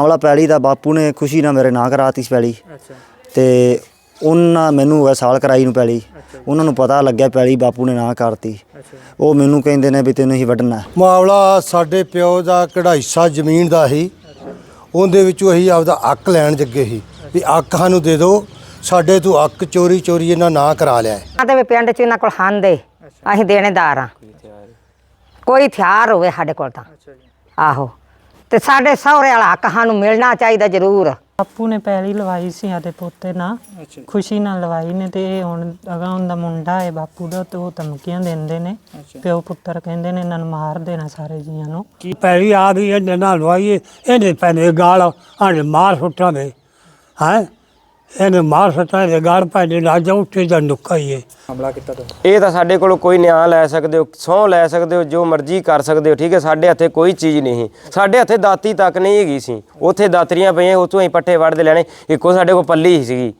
ਮਾਮਲਾ ਪੈਲੀ ਦਾ ਬਾਪੂ ਨੇ ਖੁਸ਼ੀ ਨਾਲ ਮੇਰੇ ਨਾਂ ਕਰਾਤੀ ਸੀ ਪੈਲੀ। ਅੱਛਾ। ਤੇ ਉਹਨਾਂ ਮੈਨੂੰ ਹੋ ਗਿਆ ਸਾਲ ਕਰਾਈ ਨੂੰ ਪੈਲੀ। ਉਹਨਾਂ ਨੂੰ ਪਤਾ ਲੱਗਿਆ ਪੈਲੀ ਬਾਪੂ ਨੇ ਨਾਂ ਕਰਤੀ। ਅੱਛਾ। ਉਹ ਮੈਨੂੰ ਕਹਿੰਦੇ ਨੇ ਵੀ ਤੈਨੂੰ ਹੀ ਵੱਢਣਾ। ਮਾਮਲਾ ਸਾਡੇ ਪਿਓ ਦਾ ਹਿੱਸਾ ਜ਼ਮੀਨ ਦਾ ਸੀ। ਉਹਦੇ ਵਿੱਚੋਂ ਅਸੀਂ ਆਪਦਾ ਹੱਕ ਲੈਣ ਜੱਗੇ ਸੀ। ਵੀ ਹੱਕ ਸਾਨੂੰ ਦੇ ਦਿਓ। ਸਾਡੇ ਤੋਂ ਹੱਕ ਚੋਰੀ ਚੋਰੀ ਇਹਨਾਂ ਨਾ ਕਰਾ ਲਿਆ। ਹੈ। ਆਦੇ ਵੀ ਪਿੰਡ ਚ ਇਹਨਾਂ ਕੋਲ ਹੰਦੇ ਅਸੀਂ ਦੇਣੇਦਾਰ ਆ ਕੋਈ ਹਥਿਆਰ ਹੋਵੇ ਸਾਡੇ ਕੋਲ ਤਾਂ। ਅੱਛਾ ਜੀ। ਆਹੋ। ਤੇ ਸਾਡੇ ਸਹੁਰੇ ਵਾਲਾ ਹੱਕ ਸਾਨੂੰ ਮਿਲਣਾ ਚਾਹੀਦਾ ਜ਼ਰੂਰ। ਬਾਪੂ ਨੇ ਪਹਿਲੀ ਲਵਾਈ ਸੀ ਆਦੇ ਪੋਤੇ ਨਾਲ। ਅੱਛਾ। ਖੁਸ਼ੀ ਨਾਲ ਲਵਾਈ ਨੇ ਤੇ ਇਹ ਹੁਣ ਅਗਾ ਹੁੰਦਾ ਮੁੰਡਾ ਹੈ ਬਾਪੂ ਦਾ ਤੇ ਉਹ ਧਮਕੀਆਂ ਦਿੰਦੇ ਨੇ। ਪਿਓ ਪੁੱਤਰ ਕਹਿੰਦੇ ਨੇ ਇਹਨਾਂ ਨੂੰ ਮਾਰ ਦੇਣਾ ਸਾਰੇ ਜੀਆਂ ਨੂੰ। ਕੀ ਪੈਰੀ ਆ ਗਈ ਇਹਨੇ ਨਾਲ ਲਵਾਈਏ ਇਹਨੇ ਪੈਨੇ ਗਾਲ ਆਣੇ ਮਾਰ ਸੁੱਟਾਂ ਦੇ ਹੈ? ਇਹਨੇ ਮਾਰ ਸੁੱਟਾਂ ਦੇ ਗਾਲ ਪੈਨੇ ਨਾ ਜਾ ਉੱਤੇ ਦਾ ਨੁੱਕਾ ਹੀ ਹੈ ਹਮਲਾ ਕੀਤਾ ਤਾਂ। ਇਹ ਤਾਂ ਸਾਡੇ ਕੋਲੋਂ ਕੋਈ ਨਿਆਂ ਲੈ ਸਕਦੇ ਹੋ ਸਹੁੰ ਲੈ ਸਕਦੇ ਹੋ ਜੋ ਮਰਜ਼ੀ ਕਰ ਸਕਦੇ ਹੋ ਠੀਕ ਹੈ ਸਾਡੇ ਹੱਥੇ ਕੋਈ ਚੀਜ਼ ਨਹੀਂ ਸਾਡੇ ਹੱਥੇ ਦਾਤੀ ਤੱਕ ਨਹੀਂ ਹੈਗੀ ਸੀ। ਉੱਥੇ ਦਾਤਰੀਆਂ ਪਈਆਂ ਉੱਥੋਂ ਹੀ ਪੱਠੇ ਵੜਦੇ ਲੈਣੇ। ਇੱਕੋ ਸਾਡੇ ਕੋਲ ਪੱਲੀ ਹੀ ਸੀਗੀ।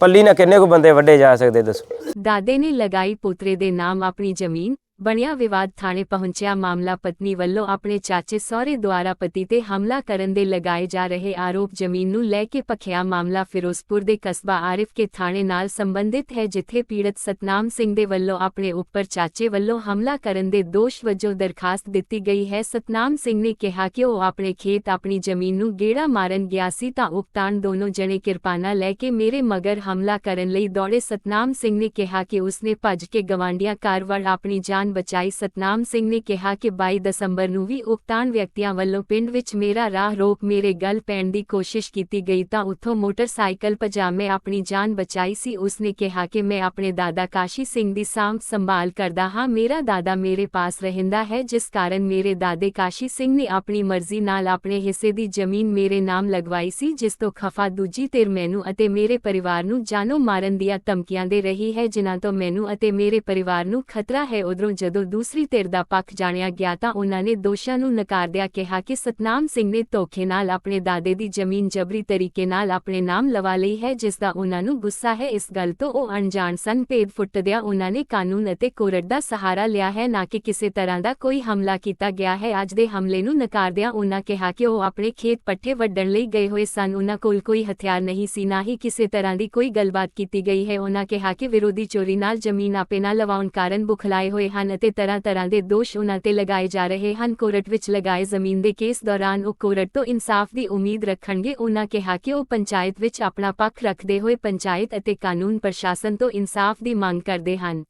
ਪੱਲੀ ਨਾਲ ਕਿੰਨੇ ਕੁ ਬੰਦੇ ਵੱਡੇ ਜਾ ਸਕਦੇ ਦੱਸੋ। ਦਾਦੇ ਨੇ ਲਗਾਈ ਪੁੱਤਰੇ ਦੇ ਨਾਮ ਆਪਣੀ ਜ਼ਮੀਨ ਬਣਿਆ ਵਿਵਾਦ ਥਾਣੇ ਪਹੁੰਚਿਆ ਮਾਮਲਾ ਪਤਨੀ ਵੱਲੋਂ ਆਪਣੇ ਚਾਚੇ ਸਹੁਰੇ ਦੁਆਰਾ ਪਤੀ ਤੇ ਹਮਲਾ ਕਰਨ ਦੇ ਲਗਾਏ ਜਾ ਰਹੇ ਆਰੋਪ ਜ਼ਮੀਨ ਨੂੰ ਲੈ ਕੇ ਪਖਿਆ ਮਾਮਲਾ ਫਿਰੋਜ਼ਪੁਰ ਦੇ ਕਸਬਾ ਆਰਿਫ ਕੇ ਥਾਣੇ ਨਾਲ ਸੰਬੰਧਿਤ ਹੈ ਜਿੱਥੇ ਪੀੜਤ ਸਤਨਾਮ ਸਿੰਘ ਦੇ ਵੱਲੋਂ ਆਪਣੇ ਉੱਪਰ ਚਾਚੇ ਵੱਲੋਂ ਹਮਲਾ ਕਰਨ ਦੇ ਦੋਸ਼ ਵਜੋਂ ਦਰਖਾਸਤ ਦਿੱਤੀ ਗਈ ਹੈ। ਸਤਨਾਮ ਸਿੰਘ ਨੇ ਕਿਹਾ ਕਿ ਉਹ ਆਪਣੇ ਖੇਤ ਆਪਣੀ ਜ਼ਮੀਨ ਨੂੰ ਗੇੜਾ ਮਾਰਨ ਗਿਆ ਸੀ ਤਾਂ ਉਕਤਾਨ ਦੋਨੋਂ ਜਣੇ ਕਿਰਪਾਨਾ ਲੈ ਕੇ ਮੇਰੇ ਮਗਰ ਹਮਲਾ ਕਰਨ ਲਈ ਦੌੜੇ। ਸਤਨਾਮ ਸਿੰਘ ਨੇ ਕਿਹਾ ਕਿ ਉਸਨੇ ਭੱਜ ਕੇ ਗਵਾਂਡੀਆਂ ਘਰ ਵੜ ਆਪਣੀ ਜਾਨ ਬਚਾਈ ਸਤਨਾਮ ਸਿੰਘ ਨੇ ਕਿਹਾ ਕਿ 22 ਦਸੰਬਰ ਨੂੰ ਵੀ ਉਕਤਾਨ ਵਿਅਕਤੀਆਂ ਵੱਲੋਂ ਪਿੰਡ ਵਿੱਚ ਮੇਰਾ ਰਾਹ ਰੋਕ ਮੇਰੇ ਗਲ ਪੈਣ ਦੀ ਕੋਸ਼ਿਸ਼ ਕੀਤੀ ਗਈ ਤਾਂ ਉੱਥੋਂ ਮੋਟਰਸਾਈਕਲ ਪਜਾਮੇ ਆਪਣੀ ਜਾਨ ਬਚਾਈ ਸੀ। ਉਸਨੇ ਕਿਹਾ ਕਿ ਮੈਂ ਆਪਣੇ ਦਾਦਾ ਕਾਸ਼ੀ ਸਿੰਘ ਦੀ ਸਾਂਭ ਸੰਭਾਲ ਕਰਦਾ ਹਾਂ। ਮੇਰਾ ਦਾਦਾ ਮੇਰੇ ਪਾਸ ਰਹਿੰਦਾ ਹੈ, ਜਿਸ ਕਾਰਨ ਮੇਰੇ ਦਾਦੇ ਕਾਸ਼ੀ ਸਿੰਘ ਨੇ ਆਪਣੀ ਮਰਜ਼ੀ ਨਾਲ ਆਪਣੇ ਹਿੱਸੇ ਦੀ ਜ਼ਮੀਨ ਮੇਰੇ ਨਾਮ ਲਗਵਾਈ ਸੀ, ਜਿਸ ਤੋਂ ਖਫਾ ਦੂਜੀ ਧਿਰ ਮੈਨੂੰ ਅਤੇ ਮੇਰੇ ਪਰਿਵਾਰ ਨੂੰ ਜਾਨੋਂ ਮਾਰਨ ਦੀਆਂ ਧਮਕੀਆਂ ਦੇ ਰਹੀ ਹੈ, ਜਿਨ੍ਹਾਂ ਤੋਂ ਮੈਨੂੰ ਅਤੇ ਮੇਰੇ ਪਰਿਵਾਰ ਨੂੰ ਖਤਰਾ ਹੈ। ਉਧਰੋਂ ਜਦੋਂ ਦੂਸਰੀ ਧਿਰ ਦਾ ਪੱਖ ਜਾਣਿਆ ਗਿਆ ਤਾਂ ਉਹਨਾਂ ਨੇ ਦੋਸ਼ਾਂ ਨੂੰ ਨਕਾਰਦਿਆਂ ਕਿਹਾ ਕਿ ਸਤਨਾਮ ਸਿੰਘ ਨੇ ਧੋਖੇ ਨਾਲ ਆਪਣੇ ਦਾਦੇ ਦੀ ਜ਼ਮੀਨ ਜਬਰੀ ਤਰੀਕੇ ਨਾਲ ਆਪਣੇ ਨਾਮ ਲਵਾ ਲਈ ਹੈ, ਜਿਸ ਦਾ ਉਹਨਾਂ ਨੂੰ ਗੁੱਸਾ ਹੈ। ਇਸ ਗੱਲ ਤੋਂ ਉਹ ਅਣਜਾਣ ਸਨ। ਭੇਦ ਫੁੱਟਦਿਆਂ ਉਹਨਾਂ ਨੇ ਕਾਨੂੰਨ ਅਤੇ ਕੋਰਟ ਦਾ ਸਹਾਰਾ ਲਿਆ ਹੈ। ਨਾ ਕਿ ਕਿਸੇ ਤਰ੍ਹਾਂ ਦਾ ਕੋਈ ਹਮਲਾ ਕੀਤਾ ਗਿਆ ਹੈ। ਅੱਜ ਦੇ ਹਮਲੇ ਨੂੰ ਨਕਾਰਦਿਆਂ ਉਹਨਾਂ ਕਿਹਾ ਕਿ ਉਹ ਆਪਣੇ ਖੇਤ ਪੱਠੇ ਵੱਢਣ ਲਈ ਗਏ ਹੋਏ ਸਨ। ਉਹਨਾਂ ਕੋਲ ਕੋਈ ਹਥਿਆਰ ਨਹੀਂ ਸੀ, ਨਾ ਹੀ ਕਿਸੇ ਤਰ੍ਹਾਂ ਦੀ ਕੋਈ ਗੱਲਬਾਤ ਕੀਤੀ ਗਈ ਹੈ। ਉਹਨਾਂ ਕਿਹਾ ਕਿ ਵਿਰੋਧੀ ਚੋਰੀ ਨਾਲ ਜ਼ਮੀਨ ਆਪੇ ਨਾ ਲਵਾਉਣ ਕਾਰਨ ਬੁਖਲਾਏ ਹੋਏ ਹਨ। ਅਤੇ ਤਰ੍ਹਾਂ ਤਰ੍ਹਾਂ ਦੇ ਦੋਸ਼ ਉਹਨਾਂ ਤੇ ਲਗਾਏ ਜਾ ਰਹੇ ਹਨ। ਕੋਰਟ ਵਿੱਚ ਲਗਾਏ ਜ਼ਮੀਨ ਦੇ ਕੇਸ ਦੌਰਾਨ ਉਹ ਕੋਰਟ ਤੋਂ ਇਨਸਾਫ ਦੀ ਉਮੀਦ ਰੱਖਣਗੇ। ਉਹਨਾਂ ਕਿਹਾ ਕਿ ਉਹ ਪੰਚਾਇਤ ਵਿੱਚ ਆਪਣਾ ਪੱਖ ਰੱਖਦੇ ਹੋਏ ਪੰਚਾਇਤ ਅਤੇ ਕਾਨੂੰਨ ਪ੍ਰਸ਼ਾਸਨ ਤੋਂ ਇਨਸਾਫ ਦੀ ਮੰਗ ਕਰਦੇ ਹਨ।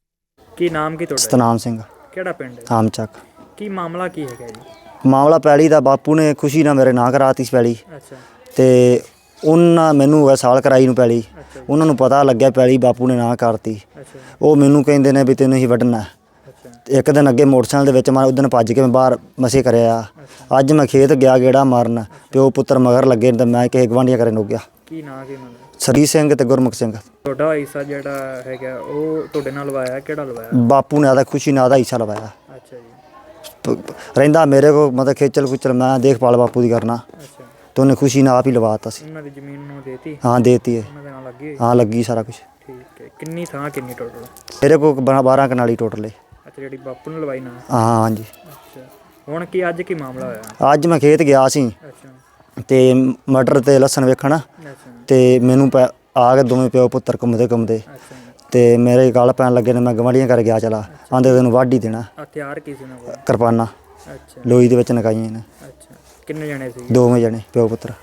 ਕੀ ਨਾਮ ਕੀ ਤੁਹਾਡਾ ਸਤਨਾਮ ਸਿੰਘ। ਕਿਹੜਾ ਪਿੰਡ ਹੈ? ਆਮਚੱਕ ਕੀ ਮਾਮਲਾ ਕੀ ਹੈਗਾ ਜੀ? ਮਾਮਲਾ ਪੈਲੀ ਦਾ ਬਾਪੂ ਨੇ ਖੁਸ਼ੀ ਨਾਲ ਮੇਰੇ ਨਾਂ ਕਰਾਤੀ ਸੀ ਪੈਲੀ। ਅੱਛਾ। ਤੇ ਉਹਨਾਂ ਮੈਨੂੰ ਹੋ ਗਿਆ ਸਾਲ ਕਰਾਈ ਨੂੰ ਪੈਲੀ। ਅੱਛਾ ਜੀ। ਉਹਨਾਂ ਨੂੰ ਪਤਾ ਲੱਗਿਆ ਪੈਲੀ ਬਾਪੂ ਨੇ ਨਾਂ ਕਰਤੀ। ਅੱਛਾ ਉਹ ਮੈਨੂੰ ਕਹਿੰਦੇ ਨੇ ਵੀ ਤੈਨੂੰ ਹੀ ਵੱਢਣਾ। ਇੱਕ ਦਿਨ ਅੱਗੇ ਮੋਟਰਸਾਈਕਲ ਦੇ ਵਿੱਚ ਮੈਂ ਉਦੋਂ ਭੱਜ ਕੇ ਮੈਂ ਬਾਹਰ ਮਸੇ ਕਰਿਆ। ਅੱਜ ਮੈਂ ਖੇਤ ਗਿਆ ਗੇੜਾ ਮਾਰਨ। ਪਿਓ ਪੁੱਤਰ ਮਗਰ ਲੱਗੇ ਤੇ ਮੈਂ ਕਿਸੇ ਗਵਾਂਢੀਆਂ ਕਰੇ ਨੁੱਕ ਗਿਆ। ਕੀ ਨਾਂ ਕੀ ਮਤਲਬ ਸਰੀ ਸਿੰਘ ਤੇ ਗੁਰਮੁਖ ਸਿੰਘ। ਤੁਹਾਡਾ ਹਿੱਸਾ ਜਿਹੜਾ ਹੈਗਾ ਉਹ ਤੁਹਾਡੇ ਨਾਲ ਲਵਾਇਆ ਕਿਹੜਾ ਲਵਾਇਆ? ਬਾਪੂ ਨੇ ਆਦਾ ਖੁਸ਼ੀ ਨਾਲ ਆਦਾ ਹਿੱਸਾ ਲਵਾਇਆ। ਅੱਛਾ ਜੀ। ਰਹਿੰਦਾ ਮੇਰੇ ਕੋ ਮਤਲਬ ਖੇਚਲ ਖੁਚਲ ਮੈਂ ਦੇਖਭਾਲ ਬਾਪੂ ਦੀ ਕਰਨਾ। ਅੱਛਾ। ਤੇ ਉਹਨੇ ਖੁਸ਼ੀ ਨਾਲ ਆਪ ਹੀ ਲਵਾਤਾ ਸੀ। ਉਹਨਾਂ ਦੀ ਜ਼ਮੀਨ ਨੂੰ ਦੇਤੀ? ਹਾਂ ਦੇਤੀ ਹੈ। ਉਹਨਾਂ ਦੇ ਨਾਲ ਲੱਗੀ ਹੋਈ? ਹਾਂ ਲੱਗੀ ਸਾਰਾ ਕੁਝ ਠੀਕ ਹੈ। ਕਿੰਨੀ ਥਾਂ ਕਿੰਨੀ ਟੋਟਲ ਮੇਰੇ ਕੋ 12 ਕਨਾਲੀ ਟੋਟਲ ਹੈ ਅੱਛਾ ਜਿਹੜੀ ਬਾਪੂ ਨੂੰ ਲਵਾਈ ਨਾ। ਹਾਂ ਹਾਂਜੀ। ਅੱਛਾ। ਹੁਣ ਕੀ ਅੱਜ ਕੀ ਮਾਮਲਾ ਹੋਇਆ? ਅੱਜ ਮੈਂ ਖੇਤ ਗਿਆ ਸੀ। ਅੱਛਾ। ਤੇ ਮਟਰ ਤੇ ਲਸਣ ਵੇਖਣ। ਅੱਛਾ। ਤੇ ਮੈਨੂੰ ਪੈ- ਆ ਕੇ ਦੋਵੇਂ ਪਿਓ ਪੁੱਤਰ ਘੁੰਮਦੇ ਘੁੰਮਦੇ। ਅੱਛਾ। ਤੇ ਮੇਰੇ ਗਲ ਪੈਣ ਲੱਗੇ ਨੇ ਮੈਂ ਗਵਾਂਢੀਆਂ ਕਰ ਗਿਆ ਚਲਾ। ਆਂਦੇ ਤੈਨੂੰ ਵਾਢੀ ਦੇਣਾ। ਹਥਿਆਰ ਕੀ ਸੀ ਨਾ ਕੋਲ? ਕਿਰਪਾਨਾਂ। ਅੱਛਾ। ਲੋਈ ਦੇ ਵਿੱਚ ਨਕਾਈਆਂ ਨੇ। ਅੱਛਾ। ਕਿੰਨੇ ਜਣੇ ਸੀ? ਦੋਵੇਂ ਜਣੇ ਪਿਓ ਪੁੱਤਰ।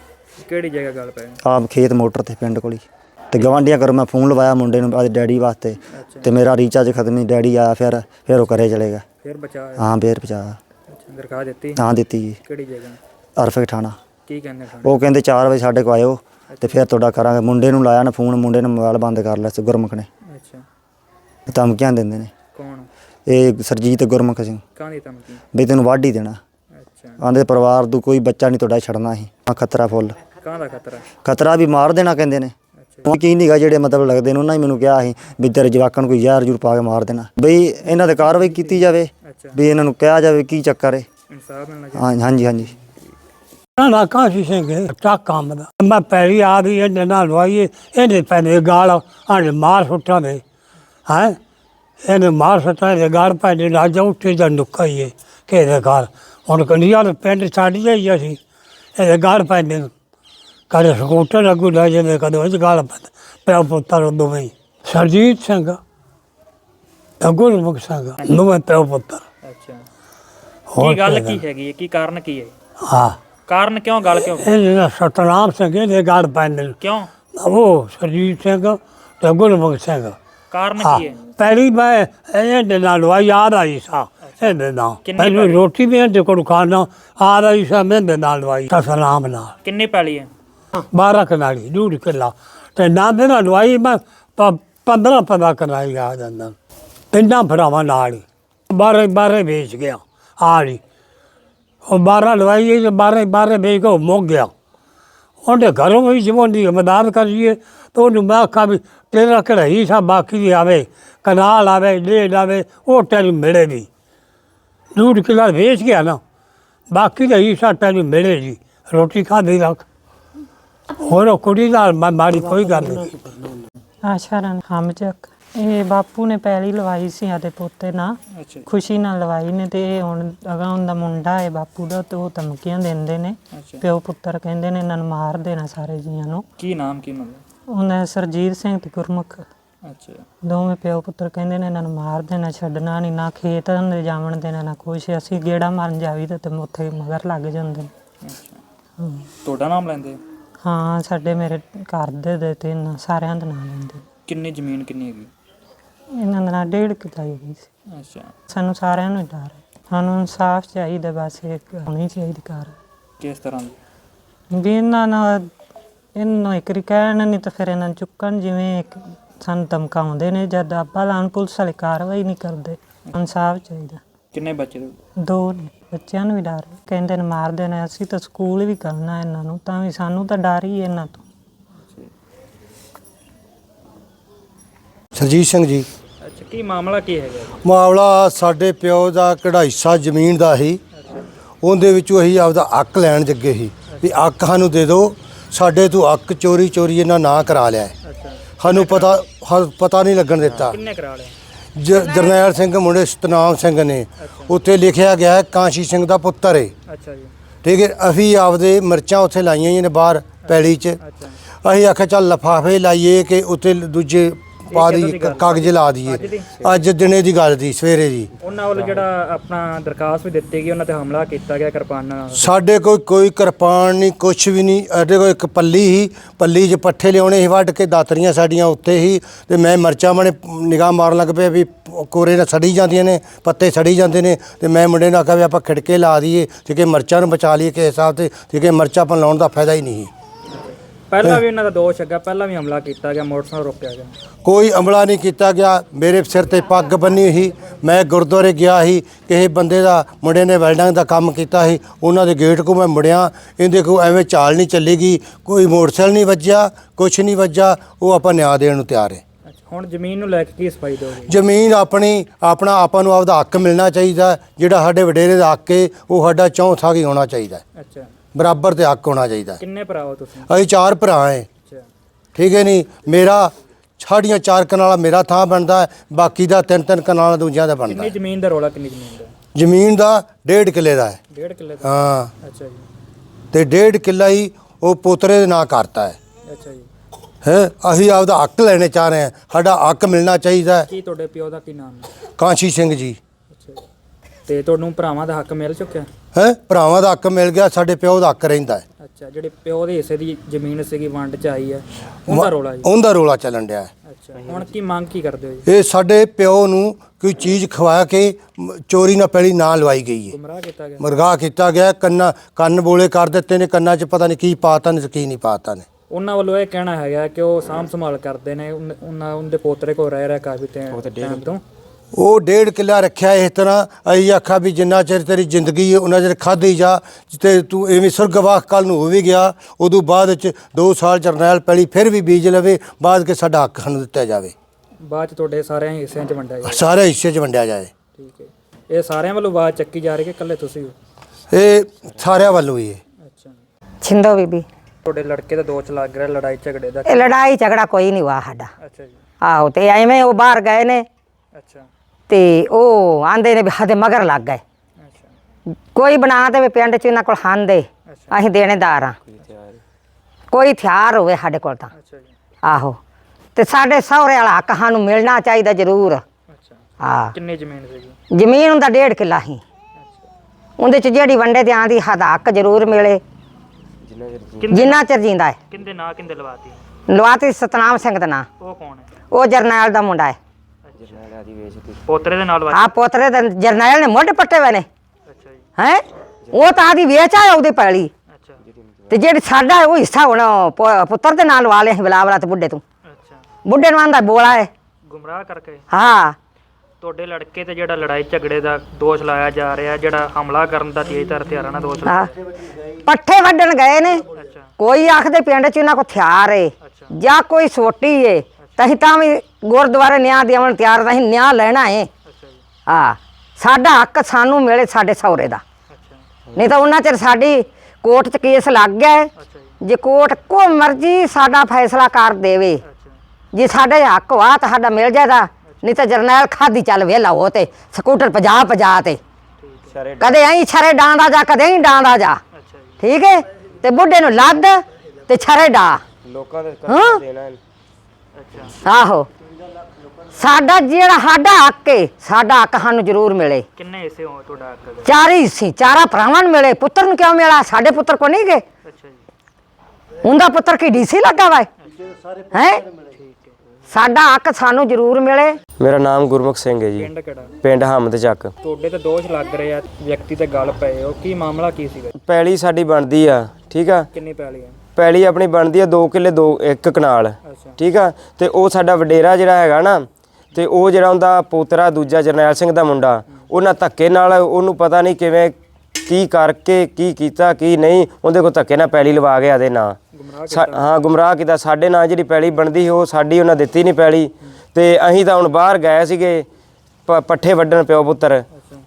ਕਿਹੜੀ ਜਗ੍ਹਾ ਗੱਲ ਪੈ ਆਪ ਖੇਤ ਮੋਟਰ ਤੇ ਪਿੰਡ ਕੋਲੀ ਤੇ ਗਵਾਂਢੀਆਂ ਕਰੋ ਮੈਂ ਫੋਨ ਲਵਾਇਆ ਮੁੰਡੇ ਨੂੰ ਆਦੇ ਡੈਡੀ ਵਾਸਤੇ ਤੇ ਮੇਰਾ ਰੀਚਾਰਜ ਖਤਮ ਨਹੀਂ ਡੈਡੀ ਆਇਆ ਫਿਰ ਫਿਰ ਉਹ ਕਰੇ ਚਲੇ ਗਿਆ ਫਿਰ ਬਚਾ ਹਾਂ ਫੇਰ ਪਚਾ ਅੱਛਾ ਦਰਖਾਸਤ ਦਿੱਤੀ? ਹਾਂ ਦਿੱਤੀ ਜੀ। ਕਿਹੜੀ ਜਗ੍ਹਾ? ਅਰਫਕ ਠਾਣਾ ਕੀ ਕਹਿੰਦੇ ਉਹ ਕਹਿੰਦੇ 4 ਵਜੇ ਸਾਡੇ ਕੋ ਆਇਓ ਤੇ ਫਿਰ ਤੁਹਾਡਾ ਕਰਾਂਗੇ। ਮੁੰਡੇ ਨੂੰ ਲਾਇਆ ਨਾ ਫੋਨ ਮੁੰਡੇ ਨੇ ਮੋਬਾਈਲ ਬੰਦ ਕਰ ਲਿਆ ਸੀ ਗੁਰਮੁਖ ਨੇ। ਅੱਛਾ। ਧਮਕੀਆਂ ਦਿੰਦੇ ਨੇ। ਕੌਣ? ਇਹ ਸਰਜੀਤ ਗੁਰਮੁਖ ਸਿੰਘ। ਕਾਹਦੀ ਧਮਕੀ? ਵੀ ਤੈਨੂੰ ਵਾਢੀ ਦੇਣਾ। ਅੱਛਾ। ਆਂਦੇ ਪਰਿਵਾਰ ਤੋਂ ਕੋਈ ਬੱਚਾ ਨਹੀਂ ਤੁਹਾਡਾ ਛੱਡਣਾ ਸੀ ਆ ਖਤਰਾ ਫੁੱਲ। ਕਾਹਦਾ ਖਤਰਾ? ਖਤਰਾ ਵੀ ਮਾਰ ਦੇਣਾ ਕਹਿੰਦੇ ਨੇ। ਉਹ ਕੀ ਨਹੀਂਗਾ ਜਿਹੜੇ ਮਤਲਬ ਲੱਗਦੇ ਨੇ ਉਹਨਾਂ ਹੀ ਮੈਨੂੰ ਕਿਹਾ ਸੀ ਵੀ ਤੇਰੇ ਜਵਾਕਾਂ ਨੂੰ ਕੋਈ ਜ਼ਹਿਰ ਜੂਰ ਪਾ ਕੇ ਮਾਰ ਦੇਣਾ। ਬਈ ਇਹਨਾਂ ਤੇ ਕਾਰਵਾਈ ਕੀਤੀ ਜਾਵੇ ਵੀ ਇਹਨਾਂ ਨੂੰ ਕਿਹਾ ਜਾਵੇ ਕੀ ਚੱਕਰ ਹੈ ਇਨਸਾਫ ਮਿਲਣਾ ਚਾਹੀਦਾ। ਹਾਂ ਹਾਂਜੀ ਹਾਂਜੀ। ਨਾ ਨਾ ਕਾਸ਼ੀ ਸਿੰਘ ਟਾ ਕੰਮ ਦਾ। ਮੈਂ ਪੈਰੀ ਆ ਗਈ ਇਹਨੇ ਨਾਲ ਲਵਾਈਏ ਇਹਨੇ ਪੈਨੇ ਗਾਲ ਆਣੇ ਮਾਰ ਸੁੱਟਾਂ ਦੇ। ਹੈ? ਇਹਨੇ ਮਾਰ ਸੁੱਟਾਂ ਦੇ ਗਾਲ ਪੈਨੇ ਨਾ ਜਾ ਉੱਤੇ ਦਾ ਨੁੱਕਾ ਹੀ ਹੈ ਕਿਹਦੇ ਘਰ ਹੁਣ ਕੰਡੀਆਂ ਦੇ ਪਿੰਡ ਛੱਡ ਜਾਈ ਅਸੀਂ ਇਹਦੇ ਗਾਲ ਪੈਨੇ ਕਦੇ ਸਕੂਟਰ ਲੱਗੂ ਲੈ ਜਾਂਦੇ ਕਦੇ ਉਹ ਗਾਲ ਪੈਂਦਾ ਪਿਓ ਪੁੱਤਰ ਦੋਵੇਂ। ਸਰਜੀਤ ਸਿੰਘ। ਗੁਰਮੁਖ ਸਿੰਘ। ਦੋਵੇਂ ਪਿਓ ਪੁੱਤਰ ਅੱਛਾ। ਕੀ ਗੱਲ ਕੀ ਹੈਗੀ ਹੈ? ਕੀ ਕਾਰਨ ਕੀ ਹੈ? ਹਾਂ। ਕਾਰਨ ਕਿਉਂ ਗੱਲ ਕਿਉਂ? ਇਹ ਜਿਹੜਾ ਸਤਨਾਮ ਸਿੰਘ ਇਹਦੇ ਗਾਲ ਪੈਂਦੇ ਨੇ। ਕਿਉਂ? ਉਹ ਸਰਜੀਤ ਸਿੰਘ ਤੇ ਗੁਰਮੁਖ ਸਿੰਘ। ਕਾਰਨ ਹਾਂ। ਕੀ ਹੈ? ਪਹਿਲੀ ਮੈਂ ਇਹਦੇ ਨਾਲ ਲਵਾਈ ਯਾਦ ਆਈ ਸਾ ਇਹਦੇ ਨਾਲ। ਕਿੰਨੀ ਪਹਿਲੀ? ਰੋਟੀ ਵੀ ਇਹਦੇ ਕੋਲ ਖਾਣਾ ਆ ਰਹੀ ਸਾ ਮੈਂ ਦੇ ਨਾਲ ਲਵਾਈ ਸਤਨਾਮ ਨਾਲ। ਕਿੰਨੀ ਪੈਲੀ ਹੈ? ਬਾਰਾਂ ਕਨਾਲੀ ਡੂਢ ਕਿੱਲਾ ਤੇ ਨਾ ਦੇ ਨਾਲ ਲਵਾਈ ਮੈਂ 15 15 ਕਨਾਲੀ ਆ ਜਾਂਦਾ ਤਿੰਨਾਂ ਭਰਾਵਾਂ ਨਾਲ ਹੀ ਬਾਰੇ ਬਾਰੇ ਵੇਚ ਗਿਆ ਆੜੀ ਉਹ ਬਾਰਾਂ ਲਵਾਈ ਇਹ ਬਾਰੇ ਬਾਰੇ ਵੇਚ ਕੇ ਉਹ ਮੁੱਕ ਗਿਆ ਉਹਦੇ ਘਰੋਂ ਵੀ ਜਮੋਂ ਦੀ ਮਦਦ ਕਰੀਏ ਤਾਂ ਉਹਨੂੰ ਮੈਂ ਆਖਾਂ ਵੀ ਤੇਰਾ ਕਿਹੜਾ ਹੀ ਸਾ ਬਾਕੀ ਦੀ ਆਵੇ ਕਨਾਲ ਆਵੇ ਡੇਢ ਆਵੇ ਉਹ ਤੈਨੂੰ ਮਿਲੇ ਨਹੀਂ ਡੂਢ ਕਿੱਲਾ ਵੇਚ ਗਿਆ ਨਾ ਬਾਕੀ ਦਾ ਹੀ ਤੈਨੂੰ ਮਿਲੇ ਜੀ ਰੋਟੀ ਖਾਦੀ ਰੱਖ ਹੋਰ ਉਹ ਕੁੜੀ ਨਾਲ ਮਾ- ਮਾੜੀ ਕੋਈ ਗੱਲ ਨਹੀਂ। ਆਸ਼ਾ ਰਨ ਹਮਜਕ ਇਹ ਬਾਪੂ ਨੇ ਪਹਿਲੀ ਲਵਾਈ ਸੀ ਆਦੇ ਪੋਤੇ ਨਾਲ। ਅੱਛਾ ਖੁਸ਼ੀ ਨਾਲ ਲਵਾਈ ਨੇ ਤੇ ਇਹ ਹੁਣ ਅਗਾਂ ਦਾ ਮੁੰਡਾ ਹੈ ਬਾਪੂ ਦਾ ਤੇ ਉਹ ਧਮਕੀਆਂ ਦਿੰਦੇ ਨੇ। ਅੱਛਾ ਪਿਓ ਪੁੱਤਰ ਕਹਿੰਦੇ ਨੇ ਇਹਨਾਂ ਨੂੰ ਮਾਰ ਦੇਣਾ ਸਾਰੇ ਜੀਆਂ ਨੂੰ। ਕੀ ਨਾਮ ਕੀ ਮਤਲਬ? ਉਹਨਾਂ ਸਰਜੀਤ ਸਿੰਘ ਤੇ ਗੁਰਮੁਖ। ਅੱਛਾ। ਦੋਵੇਂ ਪਿਓ ਪੁੱਤਰ ਕਹਿੰਦੇ ਨੇ ਇਹਨਾਂ ਨੂੰ ਮਾਰ ਦੇਣਾ ਛੱਡਣਾ ਨਹੀਂ ਨਾ ਖੇਤ ਅੰਦਰ ਜਾਵਣ ਦੇਣਾ ਨਾ ਕੁਛ। ਅਸੀਂ ਗੇੜਾ ਮਾਰਨ ਜਾਵੀ ਤੇ ਉੱਥੇ ਮਗਰ ਲੱਗ ਜਾਂਦੇ ਨੇ। ਅੱਛਾ। ਹਮ। ਤੁਹਾਡਾ ਨਾਮ ਲੈਂਦੇ? ਹਾਂ ਸਾਡੇ ਮੇਰੇ ਘਰ ਦੇ ਦੇ ਤੇ ਇਹਨਾਂ ਸਾਰਿਆਂ ਦਾ ਨਾਮ ਲੈਂਦੇ ਕਿੰਨੀ ਜ਼ਮੀਨ ਕਿੰਨੀ ਹੈਗੀ? ਇਹਨਾਂ ਦਾ ਨਾਂ ਡੇਢ ਕਿੱਲਾ ਹੀ ਸੀ। ਅੱਛਾ। ਸਾਨੂੰ ਸਾਰਿਆਂ ਨੂੰ ਡਰ ਹੈ। ਸਾਨੂੰ ਇਨਸਾਫ ਚਾਹੀਦਾ ਬਸ ਇੱਕ ਹੋਣੀ ਚਾਹੀਦੀ ਕਾਰ ਕਿਸ ਤਰ੍ਹਾਂ? ਦੀ ਵੀ ਇਹਨਾਂ ਨਾਲ ਇਹਨਾਂ ਨੂੰ ਇੱਕ ਵਾਰੀ ਕਹਿਣ ਨਹੀਂ ਤਾਂ ਫਿਰ ਇਹਨਾਂ ਨੂੰ ਚੁੱਕਣ ਜਿਵੇਂ ਇੱਕ ਸਾਨੂੰ ਧਮਕਾਉਂਦੇ ਨੇ ਜਦ ਆਪਾਂ ਲਾਣ ਪੁਲਿਸ ਵਾਲੇ ਕਾਰਵਾਈ ਨਹੀਂ ਕਰਦੇ। ਇਨਸਾਫ ਚਾਹੀਦਾ। ਕਿੰਨੇ ਬੱਚੇ? ਦੇ ਦੋ ਨੇ, ਬੱਚਿਆਂ ਨੂੰ ਵੀ ਡਰ ਹੈ। ਕਹਿੰਦੇ ਨੇ ਮਾਰ ਦੇਣਾ ਅਸੀਂ ਤਾਂ ਸਕੂਲ ਵੀ ਕਰਨਾ ਇਹਨਾਂ ਨੂੰ ਤਾਂ ਵੀ ਸਾਨੂੰ ਤਾਂ ਡਰ ਹੀ ਹੈ ਇਹਨਾਂ ਤੋਂ। ਸਰਜੀਤ ਸਿੰਘ ਜੀ। ਅੱਛਾ ਕੀ ਮਾਮਲਾ ਕੀ ਹੈਗਾ? ਮਾਮਲਾ ਸਾਡੇ ਪਿਓ ਦਾ ਹਿੱਸਾ ਜ਼ਮੀਨ ਦਾ ਸੀ। ਉਹਦੇ ਵਿੱਚੋਂ ਅਸੀਂ ਆਪਦਾ ਹੱਕ ਲੈਣ ਜੱਗੇ ਸੀ ਵੀ ਹੱਕ ਸਾਨੂੰ ਦੇ ਦਿਓ ਸਾਡੇ ਤੋਂ ਹੱਕ ਚੋਰੀ ਚੋਰੀ ਇਹਨਾਂ ਨਾ ਕਰਾ ਲਿਆ। ਹੈ। ਅੱਛਾ। ਸਾਨੂੰ ਪਤਾ ਹ- ਪਤਾ ਨਹੀਂ ਲੱਗਣ ਦਿੱਤਾ। ਕਿੰਨੇ ਕਰਾ ਲਿਆ? ਜ- ਜਰਨੈਲ ਸਿੰਘ ਮੁੰਡੇ ਸਤਨਾਮ ਸਿੰਘ ਨੇ। ਉੱਥੇ ਲਿਖਿਆ ਗਿਆ ਹੈ ਕਾਂਸ਼ੀ ਸਿੰਘ ਦਾ ਪੁੱਤਰ ਹੈ ਅੱਛਾ ਜੀ। ਠੀਕ ਹੈ ਅਸੀਂ ਆਪਦੇ ਮਿਰਚਾਂ ਉੱਥੇ ਲਾਈਆਂ ਹੀ ਨੇ ਬਾਹਰ ਪੈਲੀ 'ਚ। ਅੱਛਾ। ਅਸੀਂ ਆਖਿਆ ਚੱਲ ਲਫਾਫੇ ਲਾਈਏ ਕਿ ਉੱਤੇ ਦੂਜੇ ਪਾ ਦੀ? ਕਾਗਜ਼ ਲਾ ਦਈਏ। ਅੱਜ ਦਿਨੇ ਦੀ ਗੱਲ ਦੀ ਸਵੇਰੇ ਦੀ। ਉਹਨਾਂ ਵੱਲੋਂ ਜਿਹੜਾ ਆਪਣਾ ਦਰਖਾਸਤ ਵੀ ਦਿੱਤੀ ਗਈ ਉਹਨਾਂ ਤੇ ਹਮਲਾ ਕੀਤਾ ਗਿਆ ਕਿਰਪਾਨਾਂ ਨਾਲ। ਸਾਡੇ ਕੋਈ ਕੋਈ ਕਿਰਪਾਨ ਨਹੀਂ ਕੁਛ ਵੀ ਨਹੀਂ। ਸਾਡੇ ਕੋਲ ਇੱਕ ਪੱਲੀ ਹੀ ਪੱਲੀ 'ਚ ਪੱਠੇ ਲਿਆਉਣੇ ਸੀ ਵੱਢ ਕੇ ਦਾਤਰੀਆਂ ਸਾਡੀਆਂ ਉੱਤੇ ਹੀ ਤੇ ਮੈਂ ਮਰਚਾਂ ਮਣੇ ਨਿਗਾਹ ਮਾਰਨ ਲੱਗ ਪਿਆ ਵੀ ਕੋਰੇ ਨਾਲ ਸੜੀ ਜਾਂਦੀਆਂ ਨੇ ਪੱਤੇ ਸੜੀ ਜਾਂਦੇ ਨੇ। ਤੇ ਮੈਂ ਮੁੰਡੇ ਨੂੰ ਆਖਿਆ ਵੀ ਆਪਾਂ ਖਿੜਕੇ ਲਾ ਦਈਏ ਤੇ ਕਿ ਮਰਚਾਂ ਨੂੰ ਬਚਾ ਲਈਏ ਕਿਸੇ ਹਿਸਾਬ ਤੇ ਤੇ ਕਿ ਮਰਚਾਂ ਆਪਾਂ ਲਾਉਣ ਦਾ ਫਾਇਦਾ ਹੀ ਨਹੀਂ। ਪਹਿਲਾਂ ਵੀ ਉਹਨਾਂ ਦਾ ਦੋਸ਼ ਹੈਗਾ ਪਹਿਲਾਂ ਵੀ ਹਮਲਾ ਕੀਤਾ ਗਿਆ ਮੋਟਰਸਾਈਕਲ ਰੋਕਿਆ ਗਿਆ। ਕੋਈ ਅਮਲਾ ਨਹੀਂ ਕੀਤਾ ਗਿਆ। ਮੇਰੇ ਸਿਰ ਤੇ ਪੱਗ ਬੰਨੀ ਸੀ। ਮੈਂ ਗੁਰਦੁਆਰੇ ਗਿਆ ਸੀ। ਕਿਸੇ ਬੰਦੇ ਦਾ ਮੁੰਡੇ ਨੇ ਵੈਲਡਿੰਗ ਦਾ ਕੰਮ ਕੀਤਾ ਸੀ। ਉਹਨਾਂ ਦੇ ਗੇਟ ਕੋ ਮੈਂ ਮੁੜਿਆ। ਇਹਦੇ ਕੋ ਐਵੇਂ ਚਾਲ ਨਹੀਂ ਚੱਲੇਗੀ ਕੋਈ ਮੋਟਰਸਾਈਕਲ ਨਹੀਂ ਵੱਜਿਆ ਕੁਛ ਨਹੀਂ ਵੱਜਾ ਉਹ ਆਪਾਂ ਨਿਆਂ ਦੇਣ ਨੂੰ ਤਿਆਰ ਹੈ। ਅੱਛਾ ਹੁਣ ਜ਼ਮੀਨ ਨੂੰ ਲੈ ਕੇ ਕੀ ਸਫ਼ਾਈ ਦੋਗੇ ਜ਼ਮੀਨ ਆਪਣੀ ਆਪਣਾ ਆਪਾਂ ਨੂੰ ਆਪਦਾ ਹੱਕ ਮਿਲਣਾ ਚਾਹੀਦਾ। ਜਿਹੜਾ ਸਾਡੇ ਵਡੇਰੇ ਦਾ ਹੱਕ ਹੈ ਉਹ ਸਾਡਾ ਚੌਥਾ ਹੀ ਹੋਣਾ ਚਾਹੀਦਾ ਅੱਛਾ। ਬਰਾਬਰ ਤੇ ਹੱਕ ਹੋਣਾ ਚਾਹੀਦਾ। ਕਿੰਨੇ ਭਰਾ ਹੋ ਤੁਸੀਂ? ਅਸੀਂ ਚਾਰ ਭਰਾ ਅੱਛਾ। ਠੀਕ ਹੈ ਨਹੀਂ ਮੇਰਾ ਸਾਡੀਆਂ ਚਾਰ ਕਨਾਲਾ ਮੇਰਾ ਥਾਂ ਬਣਦਾ ਹੈ, ਬਾਕੀ ਦਾ ਤਿੰਨ ਤਿੰਨ ਕਨਾਲਾ ਦੂਜਿਆਂ ਦਾ ਬਣਦਾ ਕਿੰਨੀ ਹੈ। ਜ਼ਮੀਨ ਦਾ ਰੋਲਾ ਕਿੰਨੀ ਜ਼ਮੀਨ ਦਾ? ਜ਼ਮੀਨ ਦਾ ਡੇਢ ਕਿੱਲੇ ਦਾ ਹੈ। ਡੇਢ ਕਿੱਲੇ ਦਾ? ਹਾਂ। ਅੱਛਾ ਜੀ। ਤੇ ਡੇਢ ਕਿੱਲਾ ਹੀ ਉਹ ਪੋਤਰੇ ਦੇ ਨਾਂ ਕਰਤਾ ਹੈ। ਅੱਛਾ ਜੀ। ਹੈ? ਅਸੀਂ ਆਪਦਾ ਹੱਕ ਲੈਣੇ ਚਾਹ ਰਹੇ ਹਾਂ। ਸਾਡਾ ਹੱਕ ਮਿਲਣਾ ਚਾਹੀਦਾ ਹੈ। ਕੀ ਤੁਹਾਡੇ ਪਿਓ ਦਾ ਕੀ ਨਾਮ ਹੈ? ਕਾਂਸ਼ੀ ਸਿੰਘ ਜੀ। ਤੇ ਤੁਹਾਨੂੰ ਭਰਾਵਾਂ ਦਾ ਹੱਕ ਮਿਲ ਚੁੱਕਿਆ? ਹੈ? ਭਰਾਵਾਂ ਦਾ ਹੱਕ ਮਿਲ ਗਿਆ ਸਾਡੇ ਪਿਓ ਦਾ ਹੱਕ ਰਹਿੰਦਾ ਹੈ। ਅੱਛਾ ਜਿਹੜੇ ਪਿਓ ਦੇ ਹਿੱਸੇ ਦੀ ਜ਼ਮੀਨ ਸੀਗੀ ਵੰਡ ਚ ਆਈ ਹੈ ਉਹਦਾ ਰੋਲਾ ਜੀ? ਉਹਦਾ ਰੋਲਾ ਚੱਲਣ ਡਿਆ ਹੈ। ਅੱਛਾ ਹੁਣ ਕੀ ਮੰਗ ਕੀ ਕਰਦੇ ਹੋ ਜੀ? ਇਹ ਸਾਡੇ ਪਿਓ ਨੂੰ ਕੋਈ ਚੀਜ਼ ਖਵਾ ਕੇ ਮ- ਚੋਰੀ ਨਾ ਪੈਲੀ ਨਾ ਲਵਾਈ ਗਈ ਹੈ। ਗੁੰਮਰਾਹ ਕੀਤਾ ਗਿਆ? ਮਰਗਾ ਕੀਤਾ ਗਿਆ ਕੰਨਾ ਕੰਨ ਬੋਲੇ ਕਰ ਦਿੱਤੇ ਨੇ ਕੰਨਾਂ 'ਚ ਪਤਾ ਨਹੀਂ ਕੀ ਪਾਤਾ ਨੇ ਤੇ ਕੀ ਨਹੀਂ ਪਾਤਾ ਨੇ। ਉਹਨਾਂ ਵੱਲੋਂ ਇਹ ਕਹਿਣਾ ਹੈਗਾ ਕਿ ਉਹ ਸਾਂਭ ਸੰਭਾਲ ਕਰਦੇ ਨੇ ਉਨ- ਉਹਨਾਂ ਉਹਦੇ ਪੋਤਰੇ ਕੋਲ ਰਹਿ ਰਿਹਾ ਕਾਫੀ ਟਾਈਮ ਤੋਂ। ਉਹ ਡੇਢ ਕਿੱਲਾ ਰੱਖਿਆ ਇਸ ਤਰ੍ਹਾਂ ਅਸੀਂ ਆਖਾ ਵੀ ਜਿੰਨਾ ਚਿਰ ਤੇਰੀ ਜ਼ਿੰਦਗੀ ਹੈ ਉਹਨਾਂ ਚਿਰ ਖਾਧੀ ਜਾ ਤੇ ਤੂੰ ਐਵੇਂ ਸੁਰਗਵਾਸ ਕੱਲ ਨੂੰ ਹੋ ਵੀ ਗਿਆ ਉਦੋਂ ਬਾਅਦ ਚ 2 ਸਾਲ ਜਰਨੈਲ ਪੈਲੀ ਫਿਰ ਵੀ ਬੀਜ ਲਵੇ ਬਾਅਦ ਕੇ ਸਾਡਾ ਹੱਕ ਸਾਨੂੰ ਦਿੱਤਾ ਜਾਵੇ। ਬਾਅਦ ਚ ਤੁਹਾਡੇ ਸਾਰਿਆਂ ਹਿੱਸਿਆਂ ਚ ਵੰਡਿਆ ਜਾਏ ਸਾਰੇ ਹਿੱਸੇ 'ਚ ਵੰਡਿਆ ਜਾਏ ਠੀਕ ਹੈ। ਇਹ ਸਾਰਿਆਂ ਵੱਲੋਂ ਆਵਾਜ਼ ਚੱਕੀ ਜਾ ਰਹੀ ਕਿ ਇਕੱਲੇ ਤੁਸੀਂ ਹੋ? ਇਹ ਸਾਰਿਆਂ ਵੱਲੋਂ ਹੀ ਹੈ। ਅੱਛਾ। ਛਿੰਦੋ ਬੀਬੀ। ਤੁਹਾਡੇ ਲੜਕੇ ਦਾ ਦੋਸ਼ ਲੱਗ ਰਿਹਾ ਲੜਾਈ ਝਗੜੇ ਦਾ। ਇਹ ਲੜਾਈ ਝਗੜਾ ਕੋਈ ਨਹੀਂ ਹੋਇਆ ਸਾਡਾ। ਅੱਛਾ ਜੀ। ਆਹੋ ਤੇ ਐਵੇਂ ਉਹ ਬਾਹਰ ਗਏ ਨੇ। ਅੱਛਾ। ਤੇ ਉਹ ਆਂਦੇ ਨੇ ਵੀ ਸਾਡੇ ਮਗਰ ਲੱਗ ਗਏ। ਕੋਈ ਬਣਾ ਦੇਵੇ ਪਿੰਡ ਚ ਇਹਨਾਂ ਕੋਲ ਹਾਂਦੇ ਅਸੀਂ ਦੇਣੇਦਾਰ ਆ ਕੋਈ ਹਥਿਆਰ। ਹੋਵੇ ਸਾਡੇ ਕੋਲ ਤਾਂ। ਆਹੋ। ਤੇ ਸਾਡੇ ਸਹੁਰੇ ਵਾਲਾ ਹੱਕ ਸਾਨੂੰ ਮਿਲਣਾ ਚਾਹੀਦਾ ਜ਼ਰੂਰ। ਅੱਛਾ। ਆ ਕਿੰਨੀ ਜ਼ਮੀਨ ਸੀਗੀ ਜ਼ਮੀਨ ਹੁੰਦਾ ਡੇਢ ਕਿੱਲਾ ਹੀ ਉਹਦੇ ਚ ਜਿਹੜੀ ਵੰਡੇ ਤੇ ਆਂਦੀ ਹੱਦ ਹੱਕ ਜ਼ਰੂਰ ਮਿਲੇ। ਜਿੰਨਾ ਚਿਰ ਜਿੰਦਾ ਹੈ। ਕਿੰਦੇ ਨਾਂ ਕਿੰਦੇ ਲਵਾਤੀ? ਲਵਾਤੀ ਸਤਨਾਮ ਸਿੰਘ ਦਾ ਨਾਂ। ਉਹ ਕੌਣ ਹੈ? ਉਹ ਜਰਨੈਲ ਦਾ ਮੁੰਡਾ ਹੈ। ਪੋਤਰੇ ਦੇ ਨਾਲ ਆ ਪੋਤਰੇ ਦੇ ਜਰਨੈਲ ਨੇ ਮੋਢੇ ਪੱਟੇ ਹੋਏ ਨੇ। ਅੱਛਾ ਜੀ। ਹੈ? ਉਹ ਤਾਂ ਆਦੀ ਵੇਚ ਆਇਆ ਉਹਦੀ ਪੈਲੀ। ਅੱਛਾ। ਤੇ ਜਿਹੜੀ ਸਾਡਾ ਹੈ, ਉਹ ਹਿੱਸਾ ਹੁਣ ਪ- ਪੁੱਤਰ ਦੇ ਨਾਲ ਵਾਲੇ ਬਲਾਵਲਾ ਤੇ ਬੁੱਢੇ ਤੂੰ। ਅੱਛਾ। ਬੁੱਢੇ ਨੂੰ ਆਂਦਾ ਬੋਲਾ ਹੈ ਗੁੰਮਰਾਹ ਕਰਕੇ? ਹਾਂ। ਤੁਹਾਡੇ ਲੜਕੇ ਤੇ ਜਿਹੜਾ ਲੜਾਈ ਝਗੜੇ ਦਾ ਦੋਸ਼ ਲਾਇਆ ਜਾ ਰਿਹਾ ਜਿਹੜਾ ਹਮਲਾ ਕਰਨ ਦਾ ਤੇਜ਼ਧਾਰ ਹਥਿਆਰਾਂ ਨਾਲ ਦੋਸ਼ ਹਾਂ ਲਾਇਆ ਪੱਠੇ ਵੱਢਣ ਗਏ ਨੇ। ਕੋਈ ਆਖਦੇ ਪਿੰਡ ਚ ਇਹਨਾਂ ਕੋ ਹਥਿਆਰ ਏ ਜਾਂ ਕੋਈ ਸੋਟੀ ਏ। ਤਹੀਂ ਤਾਂ ਵੀ ਗੁਰਦੁਆਰੇ ਨਿਆਂ ਦੇਵਣ ਤਿਆਰ ਨਹੀਂ ਨਿਆਂ ਲੈਣਾ ਏ। ਅੱਛਾ ਜੀ। ਆ ਸਾਡਾ ਹੱਕ ਸਾਨੂੰ ਮਿਲੇ ਸਾਡੇ ਸਹੁਰੇ ਦਾ। ਅੱਛਾ। ਨਹੀਂ ਤਾਂ ਉਹਨਾਂ ਚਿਰ ਸਾਡੀ ਕੋਰਟ 'ਚ ਕੇਸ ਲੱਗ ਗਿਆ ਹੈ। ਅੱਛਾ ਜੀ। ਜੇ ਕੋਰਟ ਕੋ ਮਰਜ਼ੀ ਸਾਡਾ ਫੈਸਲਾ ਕਰ ਦੇਵੇ। ਅੱਛਾ। ਜੇ ਸਾਡੇ ਹੱਕ ਵਾ ਤਾਂ ਸਾਡਾ ਮਿਲ ਜਾਦਾ ਨਹੀਂ ਤਾਂ ਜਰਨੈਲ ਖਾਦੀ ਚੱਲ ਵੇਲਾ ਹੋ ਤੇ ਸਕੂਟਰ ਪਜਾ ਪਜਾ ਤੇ। ਸਾਰੇ ਕਦੇ ਐਂ ਛਰੇ ਡਾਂਦਾ ਜਾ ਕਦੇ ਐਂ ਡਾਂਦਾ ਜਾ। ਅੱਛਾ ਜੀ। ਠੀਕ ਹੈ ਤੇ ਬੁੱਢੇ ਨੂੰ ਲੱਦ ਤੇ ਛਰੇ ਡਾ। ਲੋਕਾਂ ਦੇ ਹਾਂ? ਦੇਣਾ ਹੈ। ਆਹੋ। ਸਾਡਾ ਜਿਹੜਾ ਸਾਡਾ ਹੱਕ ਏ ਸਾਡਾ ਹੱਕ ਸਾਨੂੰ ਜ਼ਰੂਰ ਮਿਲੇ। ਕਿੰਨੇ ਹਿੱਸੇ ਹੋ ਤੁਹਾਡਾ ਹੱਕ ਦੇ ਚਾਰ ਹੀ ਸੀ ਚਾਰਾ ਭਰਾਵਾਂ ਨੂੰ ਮਿਲੇ। ਪੁੱਤਰ ਨੂੰ ਕਿਉਂ ਮਿਲਾ ਸਾਡੇ ਪੁੱਤਰ ਕੋ ਨਹੀਂ ਗਏ। ਅੱਛਾ ਜੀ। ਉਹਦਾ ਪੁੱਤਰ ਕੀ ਡੀਸੀ ਲੱਗਾ ਵਾ? ਹੈ? ਸਾਡਾ ਹੱਕ ਸਾਨੂੰ ਜ਼ਰੂਰ ਮਿਲੇ। ਮੇਰਾ ਨਾਮ ਗੁਰਮੁਖ ਸਿੰਘ ਹੈ ਜੀ। ਪਿੰਡ ਕਿਹੜਾ? ਪਿੰਡ ਹਮਦ ਚੱਕ। ਤੁਹਾਡੇ ਤੇ ਦੋਸ਼ ਲੱਗ ਰਹੇ ਆ ਵਿਅਕਤੀ ਤੇ ਗੱਲ ਪਏ ਉਹ ਕੀ ਮਾਮਲਾ ਕੀ ਸੀਗਾ? ਪੈਲੀ ਸਾਡੀ ਬਣਦੀ ਆ ਠੀਕ ਆ? ਕਿੰਨੀ ਪੈਲੀ ਹੈ ਪੈਲੀ ਆਪਣੀ ਬਣਦੀ ਆ 2 ਕਿੱਲੇ 2 1 ਕਨਾਲ। ਠੀਕ ਆ? ਤੇ ਉਹ ਸਾਡਾ ਵਡੇਰਾ ਜਿਹੜਾ ਹੈਗਾ ਨਾ ਤੇ ਉਹ ਜਿਹੜਾ ਉਹਦਾ ਪੋਤਰਾ ਦੂਜਾ ਜਰਨੈਲ ਸਿੰਘ ਦਾ ਮੁੰਡਾ ਉਹਨਾਂ ਧੱਕੇ ਨਾਲ ਉਹਨੂੰ ਪਤਾ ਨਹੀਂ ਕਿਵੇਂ ਕੀ ਕਰਕੇ ਕੀ ਕੀਤਾ ਕੀ ਨਹੀਂ ਉਹਦੇ ਕੋਲ ਧੱਕੇ ਨਾਲ ਪੈਲੀ ਲਵਾ ਗਿਆ ਦੇ ਨਾਂ। ਹਾਂ ਗੁੰਮਰਾਹ ਕੀਤਾ। ਸਾਡੇ ਨਾਂ ਜਿਹੜੀ ਪੈਲੀ ਬਣਦੀ ਉਹ ਸਾਡੀ ਉਹਨਾਂ ਦਿੱਤੀ ਨਹੀਂ ਪੈਲੀ। ਤੇ ਅਸੀਂ ਤਾਂ ਹੁਣ ਬਾਹਰ ਗਏ ਸੀਗੇ ਪੱਠੇ ਵੱਢਣ ਪਿਓ ਪੁੱਤਰ।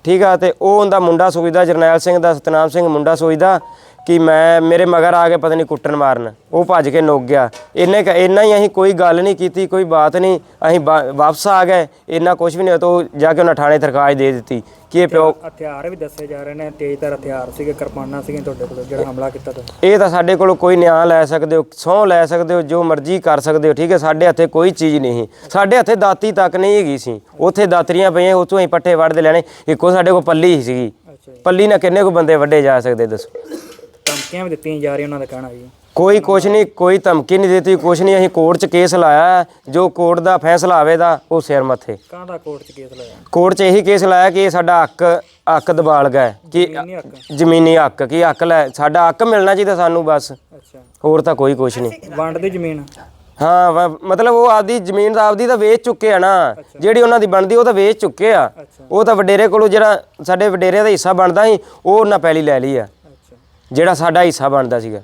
ਠੀਕ ਆ? ਤੇ ਉਹ ਉਹਦਾ ਮੁੰਡਾ ਸੋਚਦਾ ਜਰਨੈਲ ਸਿੰਘ ਦਾ ਸਤਨਾਮ ਸਿੰਘ ਮੁੰਡਾ ਸੋਚਦਾ ਕਿ ਮੈਂ ਮੇਰੇ ਮਗਰ ਆ ਕੇ ਪਤਾ ਨਹੀਂ ਕੁੱਟਣ ਮਾਰਨ। ਉਹ ਭੱਜ ਕੇ ਨੁੱਕ ਗਿਆ। ਇੰਨੇ ਕੁ- ਇੰਨਾ ਹੀ ਅਸੀਂ ਕੋਈ ਗੱਲ ਨਹੀਂ ਕੀਤੀ ਕੋਈ ਬਾਤ ਨਹੀਂ। ਅਸੀਂ ਵਾ- ਵਾਪਸ ਆ ਗਏ। ਇੰਨਾ ਕੁਝ ਵੀ ਨਹੀਂ ਹੋਇਆ ਤਾਂ ਉਹ ਜਾ ਕੇ ਉਹਨਾਂ ਥਾਣੇ ਦਰਖਾਸਤ ਦੇ ਦਿੱਤੀ ਕਿ ਇਹ ਪਿਓ ਹਥਿਆਰ ਵੀ ਦੱਸੇ ਜਾ ਰਹੇ ਨੇ ਤੇਜ਼ਧਾਰ ਹਥਿਆਰ ਸੀਗੇ ਕਿਰਪਾਨਾਂ ਸੀਗੀਆਂ ਤੁਹਾਡੇ ਕੋਲ ਜਿਹੜਾ ਹਮਲਾ ਕੀਤਾ ਤੁਸੀਂ। ਇਹ ਤਾਂ ਸਾਡੇ ਕੋਲ ਕੋਈ ਨਿਆਂ ਲੈ ਸਕਦੇ ਹੋ ਸਹੁੰ ਲੈ ਸਕਦੇ ਹੋ ਜੋ ਮਰਜ਼ੀ ਕਰ ਸਕਦੇ ਹੋ ਠੀਕ ਹੈ? ਸਾਡੇ ਹੱਥੇ ਕੋਈ ਚੀਜ਼ ਨਹੀਂ ਸਾਡੇ ਹੱਥੇ ਦਾਤੀ ਤੱਕ ਨਹੀਂ ਹੈਗੀ ਸੀ। ਉੱਥੇ ਦਾਤਰੀਆਂ ਪਈਆਂ ਉੱਥੋਂ ਹੀ ਪੱਠੇ ਵੜਦੇ ਲੈਣੇ। ਇੱਕੋ ਸਾਡੇ ਕੋਲ ਪੱਲੀ ਹੀ ਸੀਗੀ। ਅੱਛਾ ਪੱਲੀ ਨਾਲ ਕਿੰਨੇ ਕੋ ਬੰਦੇ ਵੱਡੇ ਜਾ ਸਕਦੇ ਦੱਸੋ? ਧਮਕੀਆਂ ਵੀ ਦਿੱਤੀਆਂ ਜਾ ਰਹੀਆਂ ਉਹਨਾਂ ਦਾ ਕਹਿਣਾ ਜੀ। ਕੋਈ ਕੁਛ ਨਹੀਂ ਕੋਈ ਧਮਕੀ ਨਹੀਂ ਦਿੱਤੀ ਕੁਛ ਨਹੀਂ ਅਸੀਂ ਕੋਰਟ 'ਚ ਕੇਸ ਲਾਇਆ ਹੈ। ਜੋ ਕੋਰਟ ਦਾ ਫੈਸਲਾ ਆਵੇਦਾ ਉਹ ਸਿਰ ਮੱਥੇ। ਕਾਹਦਾ ਕੋਰਟ 'ਚ ਕੇਸ ਲਾਇਆ? ਕੋਰਟ 'ਚ ਇਹੀ ਕੇਸ ਲਾਇਆ ਕਿ ਇਹ ਸਾਡਾ ਹੱਕ ਹੱਕ ਦਬਾਲ ਗਿਆ ਹੈ। ਕਿ ਜ਼ਮੀਨੀ ਹੱਕ? ਜ਼ਮੀਨੀ ਹੱਕ ਕੀ ਹੱਕ ਲੈ ਸਾਡਾ ਹੱਕ ਮਿਲਣਾ ਚਾਹੀਦਾ ਸਾਨੂੰ ਬਸ। ਅੱਛਾ। ਹੋਰ ਤਾਂ ਕੋਈ ਕੁਛ ਨਹੀਂ। ਵੰਡ ਦੀ ਜ਼ਮੀਨ? ਹਾਂ ਵਾ- ਮਤਲਬ ਉਹ ਆਪਦੀ ਜ਼ਮੀਨ ਦਾ ਆਪਦੀ ਤਾਂ ਵੇਚ ਚੁੱਕੇ ਆ ਨਾ। ਜਿਹੜੀ ਉਹਨਾਂ ਦੀ ਬਣਦੀ ਉਹ ਤਾਂ ਵੇਚ ਚੁੱਕੇ ਆ। ਉਹ ਤਾਂ ਵਡੇਰੇ ਕੋਲੋਂ ਜਿਹੜਾ ਸਾਡੇ ਵਡੇਰੇ ਦਾ ਹਿੱਸਾ ਬਣਦਾ ਸੀ ਉਹ ਉਹਨਾਂ ਪਹਿਲੀ ਲੈ ਲਈ ਆ। ਅੱਛਾ ਜਿਹੜਾ ਸਾਡਾ ਹਿੱਸਾ ਬਣਦਾ ਸੀਗਾ।